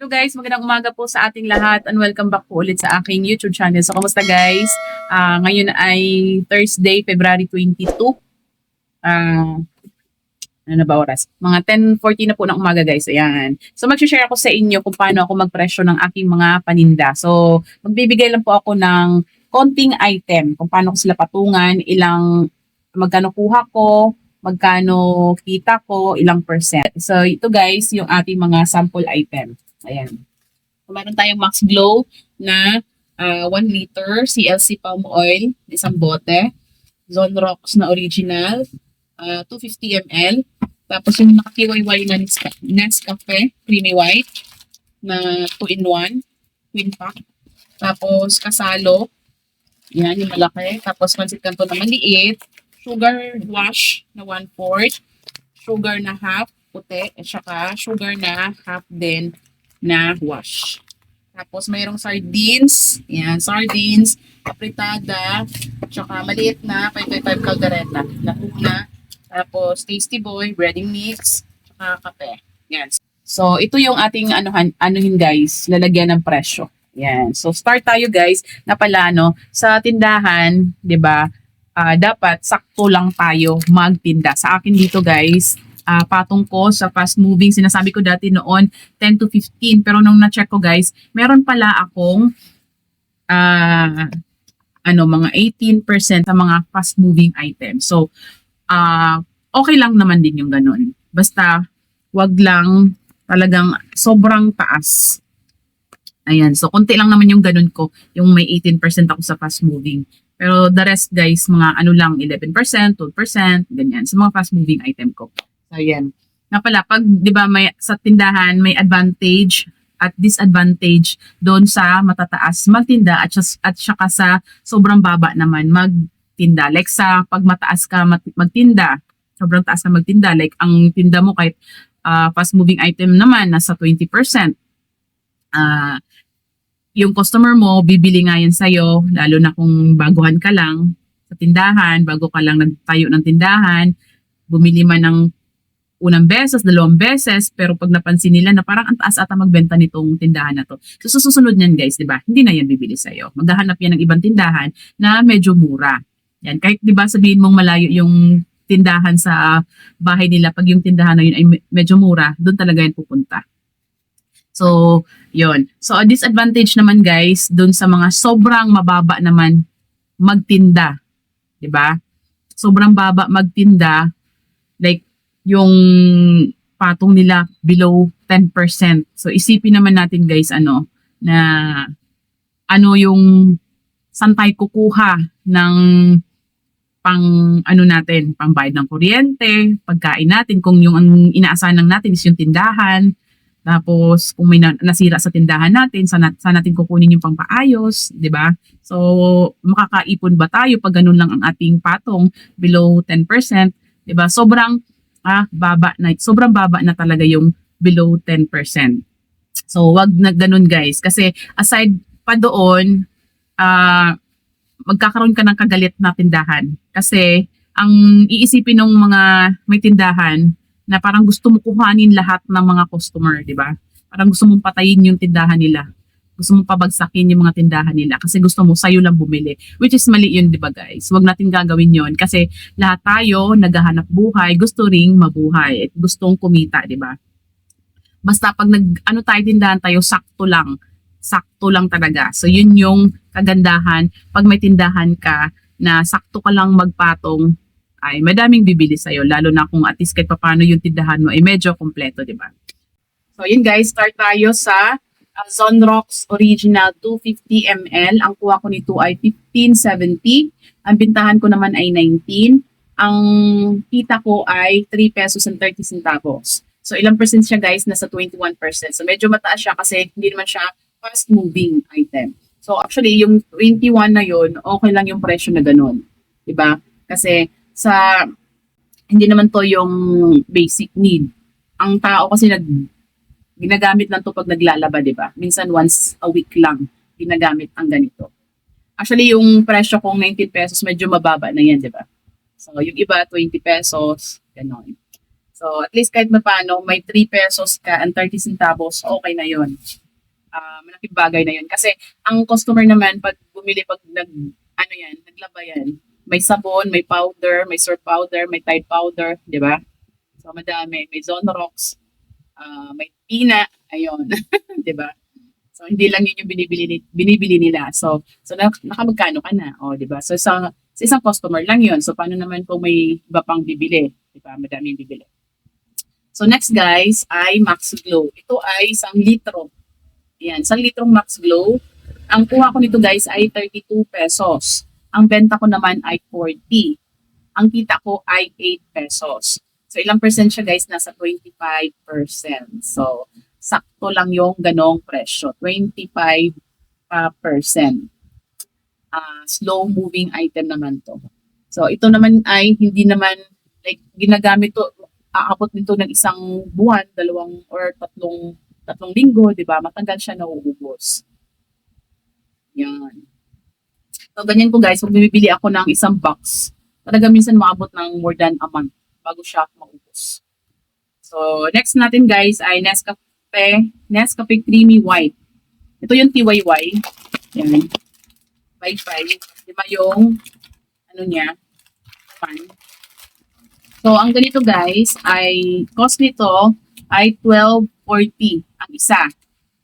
Hello guys, magandang umaga po sa ating lahat and welcome back po ulit sa aking YouTube channel. So, kamusta guys? Ah, ngayon ay Thursday, February 22. Ah, ano na ba oras? Mga 10.40 na po ng umaga guys. Ayan. So, mag-share ako sa inyo kung paano ako magpresyo ng aking mga paninda. So, magbibigay lang po ako ng konting item kung paano ko sila patungan, ilang, magkano kuha ko, magkano kita ko, ilang percent. So, ito guys, yung ating mga sample item. Ayan. So, meron tayong Max Glow na ah, 1 liter CLC palm oil, isang bote. Zone Rocks na original, ah, 250 ml. Tapos yung nakakiwayway na Nesca- Nescafe Creamy White na 2-in-1, twin pack. Tapos kasalo, yan yung malaki. Tapos pansit kanto na maliit. Sugar wash na 1-4. Sugar na half, puti. At saka sugar na half din na wash. Tapos mayroong sardines. Yan, sardines, apritada, tsaka maliit na 555 caldereta na tuna. Tapos tasty boy, breading mix, tsaka kape. Yan. So, ito yung ating anuhan, anuhin guys, lalagyan ng presyo. Yan. So, start tayo guys, na pala no, sa tindahan, 'di ba? ah, dapat sakto lang tayo magtinda. Sa akin dito guys, ah, patong ko sa fast moving, sinasabi ko dati noon 10 to 15, pero nung na-check ko guys, meron pala akong ah, ano, mga 18% sa mga fast moving items. So, ah, okay lang naman din yung ganun. Basta, wag lang talagang sobrang taas. Ayan, so konti lang naman yung ganun ko, yung may 18% ako sa fast moving. Pero the rest guys, mga ano lang, 11%, 12%, ganyan, sa mga fast moving item ko. So ayan. Nga pala, pag 'di ba may sa tindahan may advantage at disadvantage doon sa matataas magtinda at at saka sa sobrang baba naman magtinda. Like sa pag mataas ka magtinda, sobrang taas ka magtinda, like ang tinda mo kahit ah, fast moving item naman nasa 20%. Ah, yung customer mo, bibili nga yan sa'yo, lalo na kung baguhan ka lang sa tindahan, bago ka lang nagtayo ng tindahan, bumili man ng unang beses, dalawang beses, pero pag napansin nila na parang ang taas ata magbenta nitong tindahan na to. So, sa susunod niyan guys, di ba? Hindi na yan bibili sa'yo. Maghahanap yan ng ibang tindahan na medyo mura. Yan, kahit di ba sabihin mong malayo yung tindahan sa bahay nila, pag yung tindahan na yun ay me- medyo mura, doon talaga yan pupunta. So, yon. So, a disadvantage naman guys, dun sa mga sobrang mababa naman magtinda. 'Di ba? Sobrang baba magtinda, like, yung patong nila below 10%. So, isipin naman natin guys, ano, na ano yung saan tayo kukuha ng pang ano natin, pambayad ng kuryente, pagkain natin, kung yung ang inaasahan lang natin is yung tindahan, tapos kung may na- nasira sa tindahan natin, saan, saan natin kukunin yung pampaayos, 'di ba? So makakaipon ba tayo pag ganun lang ang ating patong below 10%, 'di ba? Sobrang ah baba na, sobrang baba na talaga yung below 10%. So wag na ganun guys kasi aside pa doon ah magkakaroon ka ng kagalit na tindahan kasi ang iisipin ng mga may tindahan na parang gusto mo kuhanin lahat ng mga customer, di ba? Parang gusto mong patayin yung tindahan nila. Gusto mong pabagsakin yung mga tindahan nila kasi gusto mo sa'yo lang bumili. Which is mali yun, di ba guys? Huwag natin gagawin yun kasi lahat tayo naghahanap buhay, gusto ring mabuhay at gustong kumita, di ba? Basta pag nag, ano tayo tindahan tayo, sakto lang. Sakto lang talaga. So yun yung kagandahan pag may tindahan ka na sakto ka lang magpatong ay madaming bibili sa'yo, lalo na kung at least kahit paano yung tindahan mo ay medyo kompleto, di ba? So, yun guys, start tayo sa uh, Zonrox Original 250 ml. Ang kuha ko nito ay 1570. Ang bintahan ko naman ay 19. Ang kita ko ay 3 pesos and 30 centavos. So, ilang percent siya guys? Nasa 21%. So, medyo mataas siya kasi hindi naman siya fast moving item. So, actually, yung 21 na yun, okay lang yung presyo na ganun. Diba? Kasi, sa hindi naman to yung basic need. Ang tao kasi nag ginagamit lang to pag naglalaba, 'di ba? Minsan once a week lang ginagamit ang ganito. Actually, yung presyo kong 19 pesos medyo mababa na 'yan, 'di ba? So, yung iba 20 pesos, gano'n. So, at least kahit mapano, may 3 pesos ka and 30 centavos, okay na yon. Ah, malaking bagay na yon. Kasi, ang customer naman, pag bumili, pag nag, ano yan, naglaba yan, may sabon, may powder, may surf powder, may tide powder, di ba? So, madami. May Zonrox, ah, may Pina, ayun, di ba? So, hindi lang yun yung binibili, ni- binibili nila. So, so nak- nakamagkano ka na, o, di ba? So, sa, sa isang customer lang yun. So, paano naman kung may iba pang bibili? Di ba? Madaming bibili. So, next guys ay Max Glow. Ito ay isang litro. Yan, isang litrong Max Glow. Ang kuha ko nito guys ay 32 pesos. Ang benta ko naman ay 40. Ang kita ko ay 8 pesos. So, ilang percent siya guys? Nasa 25%. So, sakto lang yung ganong presyo. 25 uh, percent. Ah, slow moving item naman to. So, ito naman ay hindi naman like ginagamit to aabot nito ng isang buwan, dalawang or tatlong tatlong linggo, 'di ba? Matagal siya nauubos. Yan. So, ganyan ko guys, kung bibili ako ng isang box, talaga minsan maabot ng more than a month bago siya maubos. So, next natin guys ay Nescafe, Nescafe Creamy White. Ito yung TYY. Yan. By 5. Di ba yung, ano niya, pan. So, ang ganito guys, ay, cost nito ay 12.40 ang isa.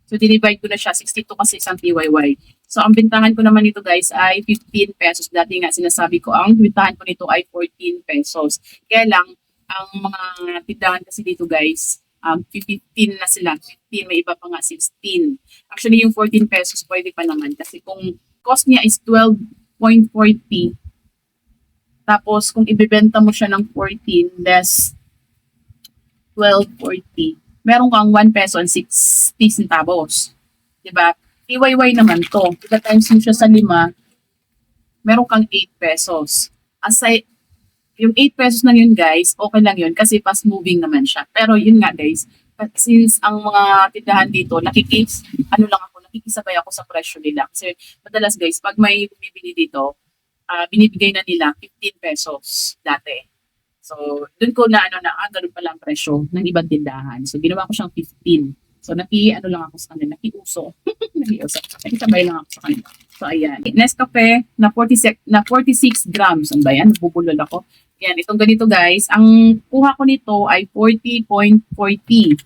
So, dinivide ko na siya, 62 kasi isang TYY. So, ang bintahan ko naman nito guys ay 15 pesos. Dati nga sinasabi ko, ang bintahan ko nito ay 14 pesos. Kaya lang, ang mga tindahan kasi dito guys, um, 15 na sila. 15, may iba pa nga 16. Actually, yung 14 pesos pwede pa naman. Kasi kung cost niya is 12.40, tapos kung ibebenta mo siya ng 14 less 12.40, meron kang 1 peso and 60 centavos. 'Di TYY naman to. Ika times mo siya sa 5, meron kang 8 pesos. Aside, yung 8 pesos na yun guys, okay lang yun kasi fast moving naman siya. Pero yun nga guys, since ang mga tindahan dito, nakikis, ano lang ako, nakikisabay ako sa presyo nila. Kasi madalas guys, pag may bumibili dito, ah, binibigay na nila 15 pesos dati. So, dun ko na ano na, ah, ganun pala ang presyo ng ibang tindahan. So, ginawa ko siyang 15. So, naki, ano lang ako sa kanila, nakiuso. nakiuso. Nakisabay lang ako sa kanila. So, ayan. Nescafe na 46, na 46 grams. Ano ba yan? Nabubulol ako. Yan, itong ganito guys. Ang kuha ko nito ay 40.40.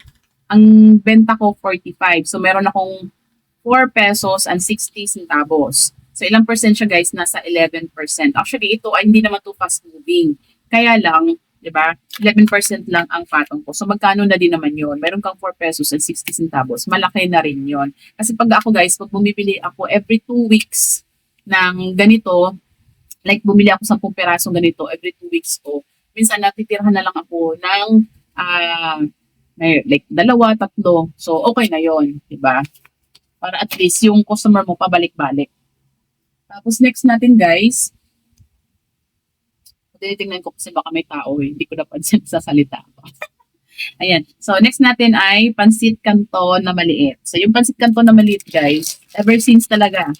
Ang benta ko 45. So, meron akong 4 pesos and 60 centavos. So, ilang percent siya guys? Nasa 11%. Actually, ito ay hindi naman to fast moving. Kaya lang, di ba? 11% lang ang patong ko. So, magkano na din naman yon Meron kang 4 pesos and 60 centavos. Malaki na rin yon Kasi pag ako guys, pag bumibili ako every 2 weeks ng ganito, like bumili ako 10 peraso ganito every 2 weeks ko, minsan natitirhan na lang ako ng may like dalawa, tatlo. So, okay na yon di ba? Para at least yung customer mo pabalik-balik. Tapos next natin guys, tinitingnan ko kasi baka may tao eh. Hindi ko napansin sa salita ko. Ayan. So, next natin ay pansit canton na maliit. So, yung pansit canton na maliit, guys, ever since talaga,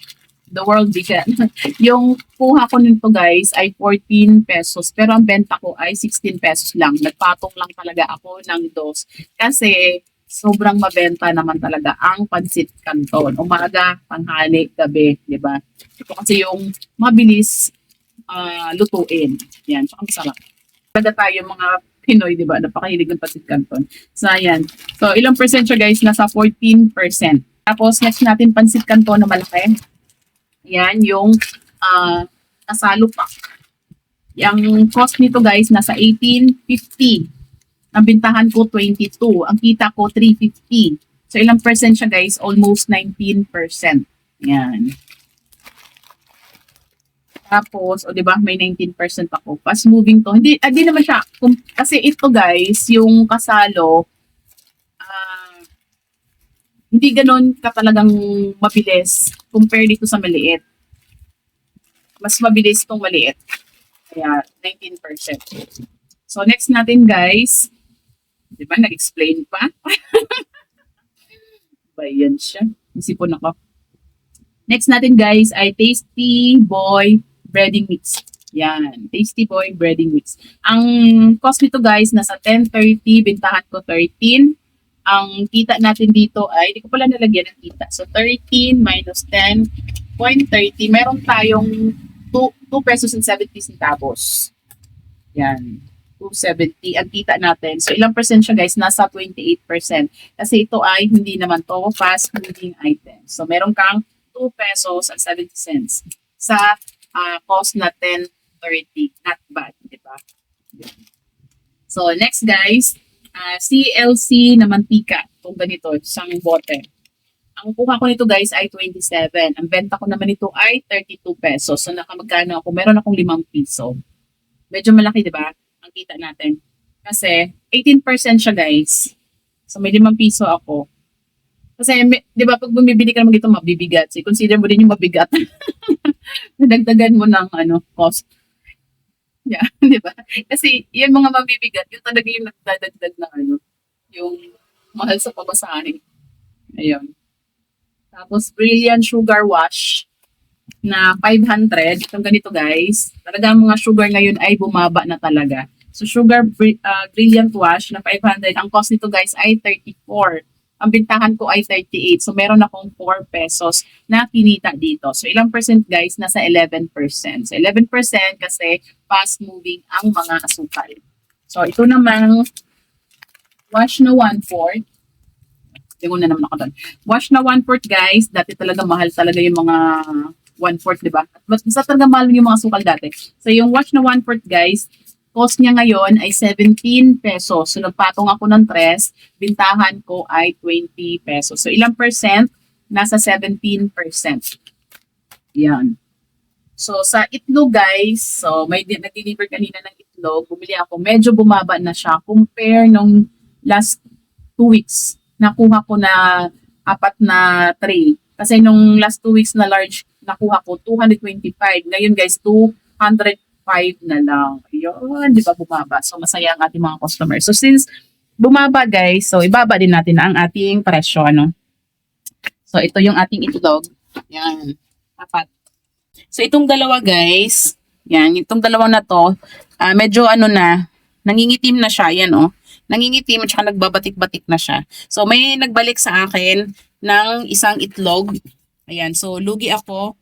the world began. yung kuha ko nito, guys, ay 14 pesos. Pero ang benta ko ay 16 pesos lang. Nagpatong lang talaga ako ng dos. Kasi, sobrang mabenta naman talaga ang pansit canton. Umaga, tanghali, gabi, di ba? Ito kasi yung mabilis ah, lutuin. Yan, tsaka masarap. Talaga tayo mga Pinoy, di ba? Napakahilig ng pasit canton. So, ayan. So, ilang percent siya, guys? Nasa 14%. Tapos, next natin, pansit canton na malaki. Yan, yung uh, kasalo pa. Yung cost nito, guys, nasa 18.50. Ang bintahan ko, 22. Ang kita ko, 3.50. So, ilang percent siya, guys? Almost 19%. Yan. Tapos, o di ba, may 19% ako. Fast moving to. Hindi, ah, di naman siya. Kung, kasi ito guys, yung kasalo, ah, hindi ganun ka talagang mabilis compare dito sa maliit. Mas mabilis itong maliit. Kaya, 19%. So, next natin guys, di ba, nag-explain pa? ba yan siya? Isipon ako. Next natin guys ay Tasty Boy breading mix. Yan, Tasty Boy Breading Mix. Ang cost nito guys, nasa 10.30, bintahan ko 13. Ang kita natin dito ay, hindi ko pala nalagyan ng kita. So, 13 minus 10.30. Meron tayong 2, 2 pesos and 70 centavos. Yan. 270 ang kita natin. So, ilang percent siya guys? Nasa 28%. Kasi ito ay hindi naman to fast moving item. So, meron kang 2 pesos and 70 cents sa ah, cost na 10.30. Not bad, di ba? So, next guys, ah, CLC na mantika. Itong ganito, isang bote. Ang kuha ko nito guys ay 27. Ang benta ko naman nito ay 32 pesos. So, nakamagkano ako? Meron akong 5 piso. Medyo malaki, di ba? Ang kita natin. Kasi, 18% siya guys. So, may 5 piso ako. Kasi, may- di ba, pag bumibili ka naman dito, mabibigat. So, consider mo din yung mabigat. Nadagdagan mo ng ano, cost. Yeah, di ba? Kasi, yung mga mabibigat, yun talaga yung nagdadagdag na ano, yung mahal sa pabasahin. Ayun. Tapos, Brilliant Sugar Wash na 500. Itong ganito guys. Talaga mga sugar ngayon ay bumaba na talaga. So, Sugar ah, Brilliant Wash na 500. Ang cost nito guys ay 34. Ang bintahan ko ay 38. So, meron akong 4 pesos na kinita dito. So, ilang percent guys? Nasa 11%. So, 11% kasi fast-moving ang mga asukal. So, ito namang wash na 1-4. Tingnan na naman ako doon. Wash na 1-4 guys. Dati talaga mahal talaga yung mga 1-4, di ba? Mas isa talaga mahal yung mga sukal dati. So, yung wash na 1-4 guys, cost niya ngayon ay 17 pesos. So, nagpatong ako ng 3, bintahan ko ay 20 pesos. So, ilang percent? Nasa 17%. Yan. So, sa itlog, guys, so may nag-deliver kanina ng itlog, bumili ako, medyo bumaba na siya compare nung last two weeks. Nakuha ko na apat na tray. Kasi nung last two weeks na large, nakuha ko 225. Ngayon, guys, 205 na lang. Ayun, di ba bumaba? So, masaya ang ating mga customers. So, since bumaba, guys, so ibaba din natin ang ating presyo, ano? So, ito yung ating itlog. Yan. Apat. So, itong dalawa, guys, yan, itong dalawa na to, ah, medyo ano na, nangingitim na siya, yan, oh. Nangingitim at saka nagbabatik-batik na siya. So, may nagbalik sa akin ng isang itlog. Ayan, so, lugi ako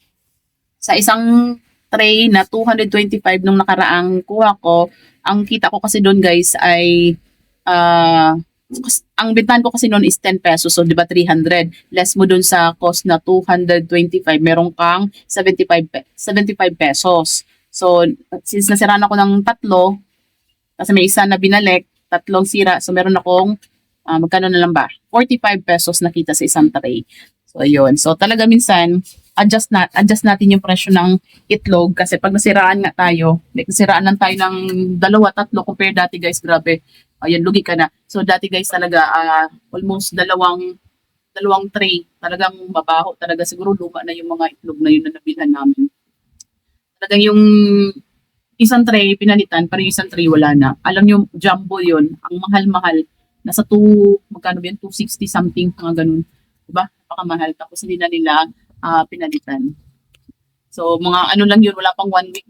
sa isang tray na 225 nung nakaraang kuha ko. Ang kita ko kasi doon, guys, ay ah ang bintahan ko kasi noon is 10 pesos. So, di ba 300? Less mo dun sa cost na 225, meron kang 75, pe- 75 pesos. So, since nasiraan ako ng tatlo, kasi may isa na binalik, tatlong sira. So, meron akong, ah, magkano na lang ba? 45 pesos nakita sa isang tray. So, ayun. So, talaga minsan, adjust na adjust natin yung presyo ng itlog kasi pag nasiraan nga tayo, nasiraan lang tayo ng dalawa, tatlo compare dati guys, grabe. Ayun, lugi ka na. So dati guys talaga ah, almost dalawang dalawang tray. Talagang mabaho talaga siguro luma na yung mga itlog na yun na nabilhan namin. Talagang yung isang tray pinalitan, pero yung isang tray wala na. Alam nyo, jumbo yun. Ang mahal-mahal. Nasa 2, magkano ba yun? 260 something, mga ganun. Diba? Napakamahal. Tapos hindi na nila ah, pinalitan. So, mga ano lang yun, wala pang one week.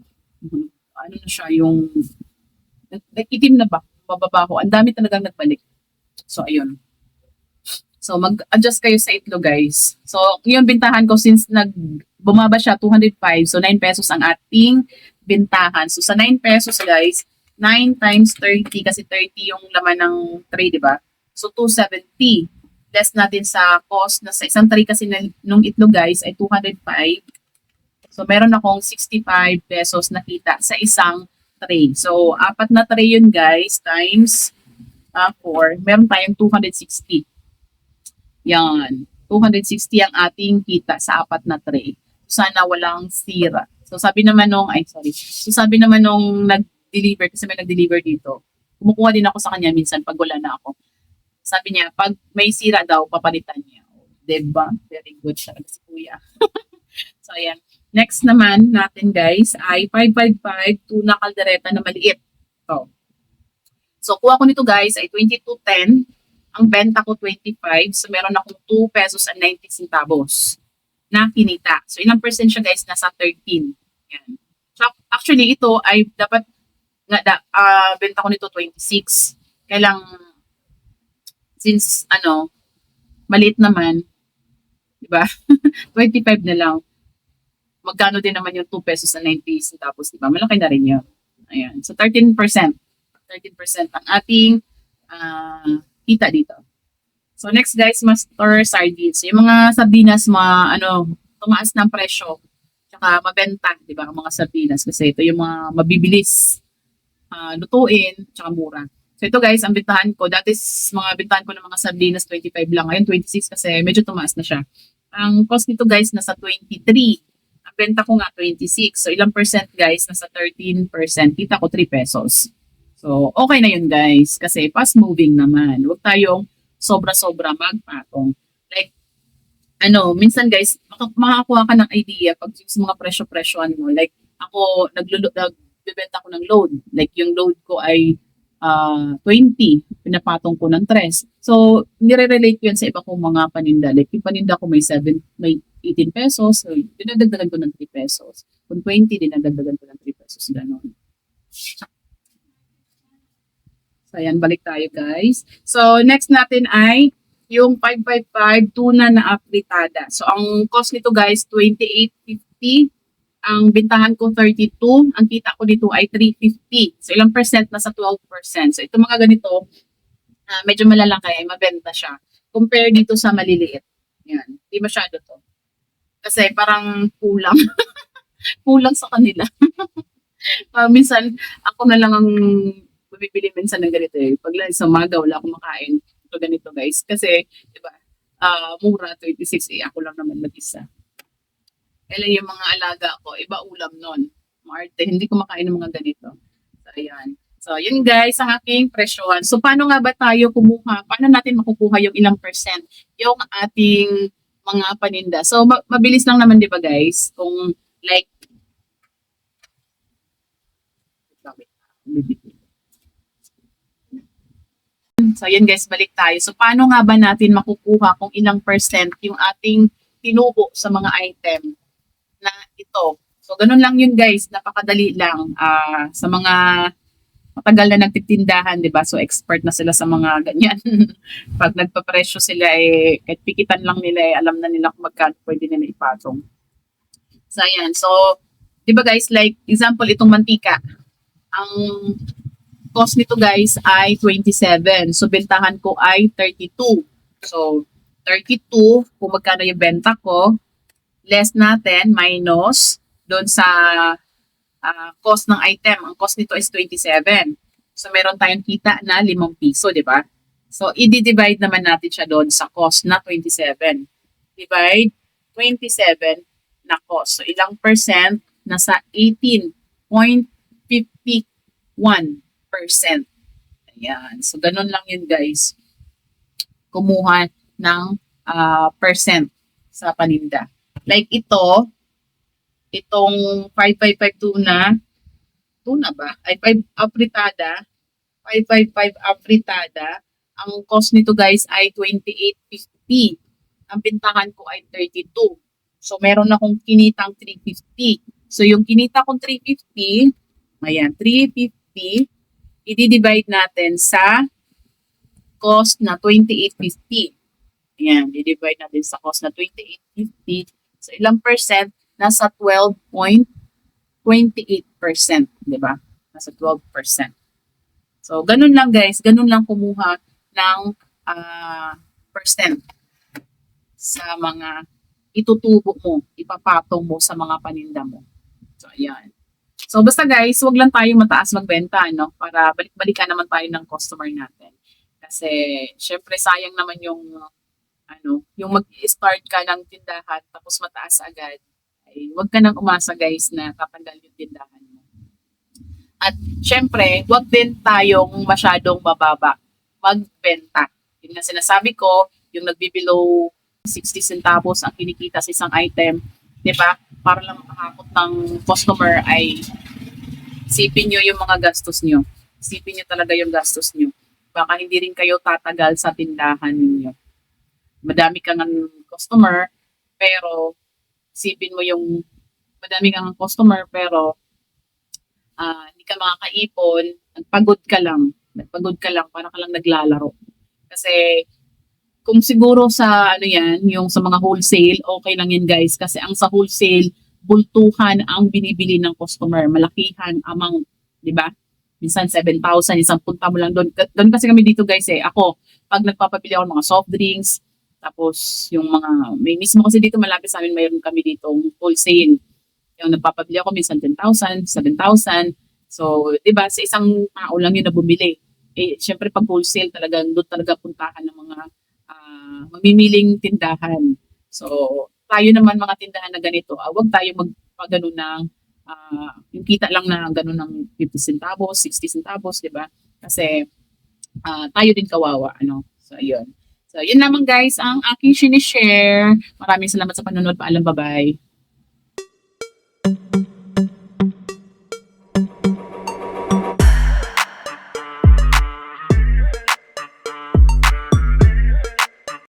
Ano na siya, yung itim na ba? Bababaho. Ang dami talagang nagbalik. So, ayun. So, mag-adjust kayo sa itlog, guys. So, yun bintahan ko since nag bumaba siya 205. So, 9 pesos ang ating bintahan. So, sa 9 pesos, guys, 9 times 30 kasi 30 yung laman ng tray, di ba? So, 270. Less natin sa cost na sa isang tray kasi nung itlog, guys, ay 205. So, meron akong 65 pesos nakita sa isang tray. So, apat na tray yun, guys, times uh, 4. Meron tayong 260. Yan. 260 ang ating kita sa apat na tray. Sana walang sira. So, sabi naman nung, ay, sorry. So, sabi naman nung nag-deliver, kasi may nag-deliver dito, kumukuha din ako sa kanya minsan pag wala na ako. Sabi niya, pag may sira daw, papalitan niya. Diba? Very good siya si kuya. so, ayan. Next naman natin guys ay 555 tuna kaldereta na maliit. So, so kuha ko nito guys ay 22.10. Ang benta ko 25. So meron akong 2 pesos and 90 centavos na kinita. So ilang percent siya guys? Nasa 13. Yan. So, actually, ito ay dapat nga da, ah, benta ko nito 26. Kailang since ano, maliit naman, 'di ba? 25 na lang. Magkano din naman yung 2 pesos na 9 pesos tapos 'di ba? Malaki na rin 'yun. Ayan. So 13%. 13% ang ating ah, kita dito. So next guys, master sardines. Yung mga sardinas ma ano, tumaas ng presyo. Tsaka mabenta, 'di ba? Ang mga sardinas kasi ito yung mga mabibilis ah, lutuin, tsaka mura. So ito guys, ang bintahan ko, dati mga bintahan ko ng mga sardinas 25 lang. Ngayon 26 kasi medyo tumaas na siya. Ang cost nito guys nasa 23. Ang benta ko nga 26. So ilang percent guys? Nasa 13%. Kita ko 3 pesos. So okay na yun guys kasi fast moving naman. Huwag tayong sobra-sobra magpatong. Like ano, minsan guys, maka- makakuha ka ng idea pag sa mga presyo-presyoan mo. Like ako naglulu nagbebenta ko ng load. Like yung load ko ay ah 20, pinapatong ko ng 3. So, nire-relate ko yan sa iba kong mga paninda. Like, yung paninda ko may 7, may 18 pesos, so dinadagdagan ko ng 3 pesos. Kung 20, dinadagdagan ko ng 3 pesos. Ganon. So, ayan, balik tayo guys. So, next natin ay yung 555 tuna na apritada. So, ang cost nito guys, 28.50. Ang bintahan ko 32, ang kita ko dito ay 350. So ilang percent nasa 12%. So ito mga ganito, ah, medyo malalaki, mabenta siya. Compare dito sa maliliit. Yan, di masyado to. Kasi parang kulang. kulang sa kanila. Ah, minsan, ako na lang ang bumibili minsan ng ganito eh. Pag lang sa umaga, wala akong makain. Ito ganito guys. Kasi, di ba, ah, mura, 26 eh. Ako lang naman mag-isa. Kailan yung mga alaga ko, iba ulam nun. Marte, hindi ko makain ng mga ganito. So, ayan. So, yun guys, ang aking presyohan. So, paano nga ba tayo kumuha? Paano natin makukuha yung ilang percent yung ating mga paninda? So, ma- mabilis lang naman, di ba guys? Kung like, So, yun guys, balik tayo. So, paano nga ba natin makukuha kung ilang percent yung ating tinubo sa mga item na ito. So, ganun lang yun guys. Napakadali lang. Ah, sa mga matagal na nagtitindahan, di ba? So, expert na sila sa mga ganyan. Pag nagpapresyo sila, eh, kahit pikitan lang nila, eh, alam na nila kung magkano pwede nila ipatong. So, ayan. So, di ba guys, like, example, itong mantika. Ang cost nito guys ay 27. So, bentahan ko ay 32. So, 32, kung magkano yung benta ko, less natin, minus, doon sa ah, cost ng item. Ang cost nito is 27. So, meron tayong kita na 5 piso, di ba? So, i-divide naman natin siya doon sa cost na 27. Divide 27 na cost. So, ilang percent? Nasa 18.51%. Ayan. So, ganun lang yun, guys. Kumuha ng ah, percent sa paninda. Like ito, itong 555 tuna, tuna ba? Ay 5 apritada, 555 apritada, ang cost nito guys ay 28.50. Ang bintahan ko ay 32. So meron akong kinitang 350. So yung kinita kong 350, ayan, 350, i-divide natin sa cost na 28.50. Ayan, i-divide natin sa cost na 28.50. So, ilang percent? Nasa 12.28%, di ba? Nasa 12%. So, ganun lang guys, ganun lang kumuha ng ah, percent sa mga itutubo mo, ipapatong mo sa mga paninda mo. So, ayan. So, basta guys, wag lang tayo mataas magbenta, no? Para balik-balikan naman tayo ng customer natin. Kasi, syempre, sayang naman yung ano, yung mag-start ka ng tindahan tapos mataas agad, ay huwag ka nang umasa guys na tatanggal yung tindahan mo. At syempre, huwag din tayong masyadong mababa magbenta. Yun nga sinasabi ko, yung nagbibelow 60 centavos ang kinikita sa isang item, di ba? Para lang makakot ng customer ay sipin nyo yung mga gastos nyo. Sipin nyo talaga yung gastos nyo. Baka hindi rin kayo tatagal sa tindahan ninyo madami kang customer, pero sipin mo yung madami kang customer, pero ah, hindi ka makakaipon, nagpagod ka lang. Nagpagod ka lang, para ka lang naglalaro. Kasi kung siguro sa ano yan, yung sa mga wholesale, okay lang yan guys. Kasi ang sa wholesale, bultuhan ang binibili ng customer. Malakihan amount, di ba? Minsan 7,000, isang punta mo lang doon. Doon kasi kami dito guys eh. Ako, pag nagpapabili ako ng mga soft drinks, tapos yung mga, may mismo kasi dito malapit sa amin, mayroon kami dito wholesale. Yung nagpapabili ako minsan 10,000, 7,000. So, di ba, sa isang tao lang yun na bumili. Eh, syempre pag wholesale talagang doon talaga puntahan ng mga ah, mamimiling tindahan. So, tayo naman mga tindahan na ganito, ah, wag tayo magpagano ng ah, yung kita lang na gano'n ng 50 centavos, 60 centavos, di ba? Kasi ah, tayo din kawawa, ano? So, ayun. So, yun lamang guys ang aking sinishare. Maraming salamat sa panonood. Paalam, bye-bye.